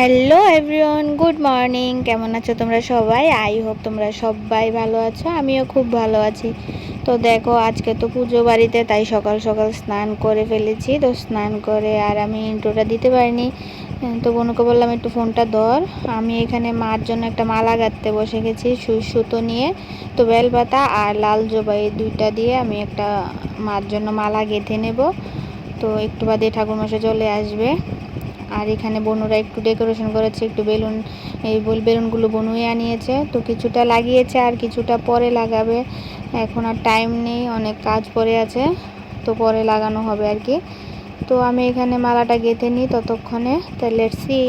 Hello everyone good morning কেমন আছো তোমরা সবাই? আই হোপ তোমরা সবাই ভালো আছো। আমিও খুব ভালো আছি। তো দেখো, আজকে তো পুজো বাড়িতে, তাই সকাল সকাল স্নান করে ফেলেছি। তো স্নান করে আর আমি ইন্ট্রোটা দিতে পারিনি। তো বনুকে বললাম, একটু ফোনটা ধর। আমি এখানে মার জন্য একটা মালা গাঁথতে বসে গেছি সুতো নিয়ে। তো বেলপাতা আর লাল জবা এই দুইটা দিয়ে আমি একটা মার জন্য মালা গেঁথে নেব। তো একটু বাদে ঠাকুরমশাই চলে আসবে। আর এখানে বনুরা একটু ডেকোরেশন করেছে একটু বেলুন এই বল বেলুনগুলো বনুয়ে আনিয়েছে। তো কিছুটা লাগিয়েছে আর কিছুটা পরে লাগাবে। এখন আর টাইম নেই অনেক কাজ পড়ে আছে তো পরে লাগানো হবে আর কি। তো আমি এখানে মালাটা গেঁথে নিই ততক্ষণে তা লেটসি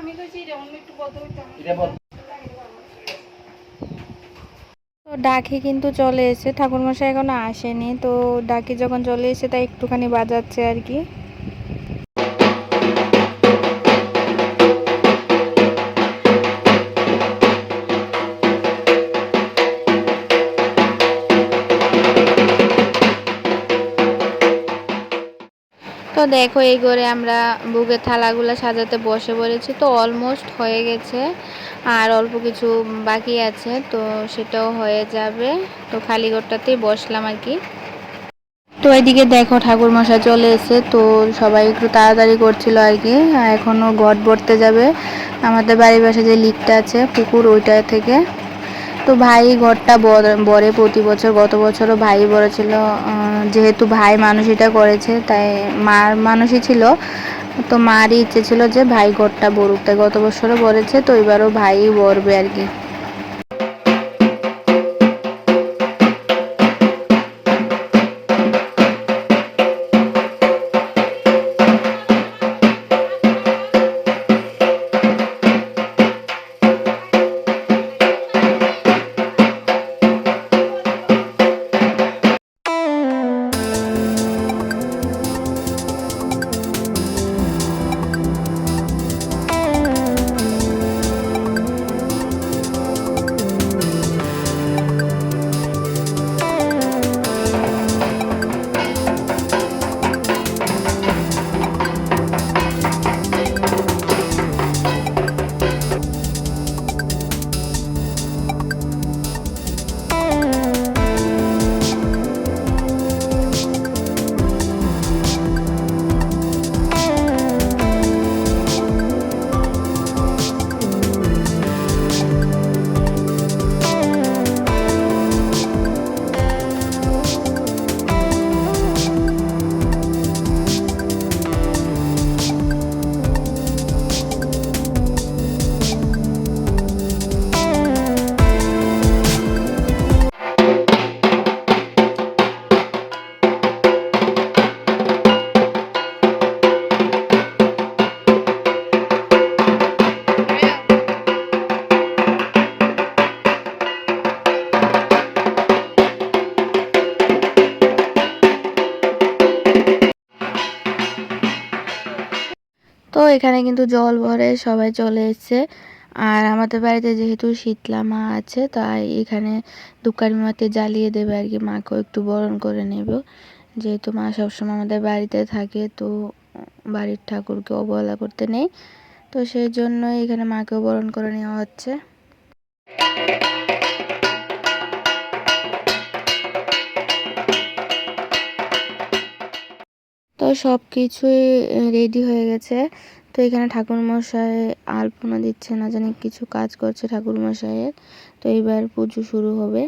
আমি কইছি এরকম একটু বদল হইতাম তো ডাকি কিন্তু চলে এসে, ঠাকুরমশাই এখনও আসেনি, তো ডাকি যখন চলে এসে তাই একটুখানি বাজাচ্ছে আর কি। তো দেখো এই করে আমরা বুকের থালাগুলো সাজাতে বসে পড়েছি, তো অলমোস্ট হয়ে গেছে। আর অল্প কিছু বাকি আছে, তো সেটাও হয়ে যাবে। তো খালি ঘরটাতেই বসলাম আর কি। তো এদিকে দেখো ঠাকুর মশাই চলে এসে তো সবাই একটু তাড়াতাড়ি করছিল আর কি। এখনও ঘট ভরতে যাবে। আমাদের বাড়ির পাশে যে লিকটা আছে, পুকুর ওইটা থেকে। তো ভাই ঘরটা বরে প্রতি বছর, গত বছরও ভাই বলেছিল যেহেতু ভাই মানুষ এটা করেছে, তাই মার মানুষই ছিল। তো মারই ইচ্ছে ছিল যে ভাই ঘরটা বরুক। তাই গত বছরও বলেছে, তো এবারও ভাই বরবে আর কি। তো এখানে কিন্তু জল ভরে সবাই চলে এসছে। আর আমাদের বাড়িতে যেহেতু শীতলা মা আছে, তাই এখানে দুকারি মাতে জ্বালিয়ে দেবে আর কি, মাকেও একটু বরণ করে নেব। যেহেতু মা সবসময় আমাদের বাড়িতে থাকে, তো বাড়ির ঠাকুরকে অবহেলা করতে নেই। তো সেই জন্য এখানে মাকেও বরণ করে নেওয়া হচ্ছে। তো সব কিছুই রেডি হয়ে গেছে। তো এখানে ঠাকুরমশাই আলপনা দিচ্ছে না জানি কিছু কাজ করছে ঠাকুরমশাইয়ের। তো এবার পুজো শুরু হবে।